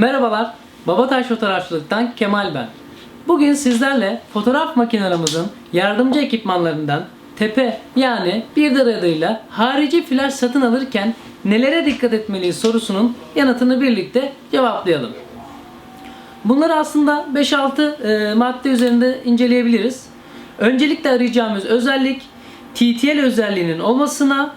Merhabalar, Babataş Fotoğrafçılık'tan Kemal ben. Bugün sizlerle fotoğraf makinelerimizin yardımcı ekipmanlarından tepe yani bir de adıyla harici flash satın alırken nelere dikkat etmeliyiz sorusunun yanıtını birlikte cevaplayalım. Bunları aslında 5-6 e, madde üzerinde inceleyebiliriz. Öncelikle arayacağımız özellik TTL özelliğinin olmasına,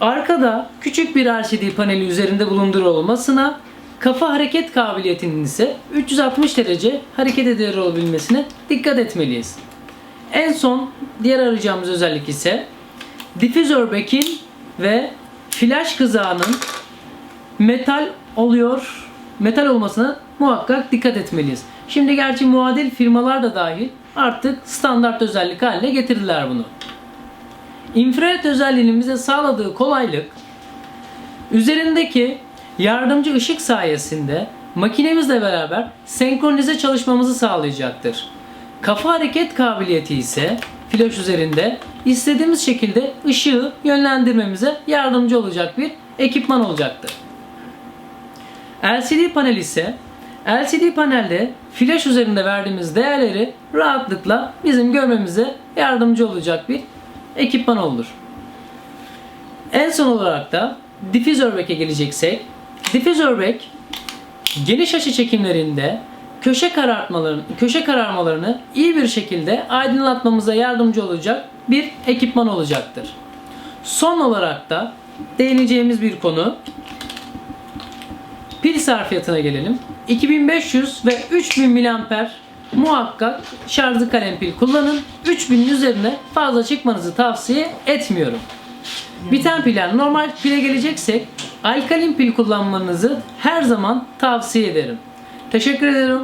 arkada küçük bir LCD paneli üzerinde bulunduruyor olmasına, kafa hareket kabiliyetinin ise 360 derece hareket ediyor olabilmesine dikkat etmeliyiz. En son diğer arayacağımız özellik ise difüzör bekin ve flash kızağının metal oluyor, metal olmasına muhakkak dikkat etmeliyiz. Şimdi gerçi muadil firmalar da dahil artık standart özellik haline getirdiler bunu. İnfrared özelliğinin bize sağladığı kolaylık üzerindeki yardımcı ışık sayesinde makinemizle beraber senkronize çalışmamızı sağlayacaktır. Kafa hareket kabiliyeti ise flash üzerinde istediğimiz şekilde ışığı yönlendirmemize yardımcı olacak bir ekipman olacaktır. LCD panel ise LCD panelde flash üzerinde verdiğimiz değerleri rahatlıkla bizim görmemize yardımcı olacak bir ekipman olur. En son olarak da difüzör back'e geleceksek difüzör back geniş açı çekimlerinde köşe karartmalarını, köşe kararmalarını iyi bir şekilde aydınlatmamıza yardımcı olacak bir ekipman olacaktır. Son olarak da değineceğimiz bir konu Pil sarfiyatına gelelim. 2500 ve 3000 mAh muhakkak şarjlı kalem pil kullanın. 3000'in üzerine fazla çıkmanızı tavsiye etmiyorum. Biten pilden normal pile geleceksek alkalin pil kullanmanızı her zaman tavsiye ederim. Teşekkür ederim.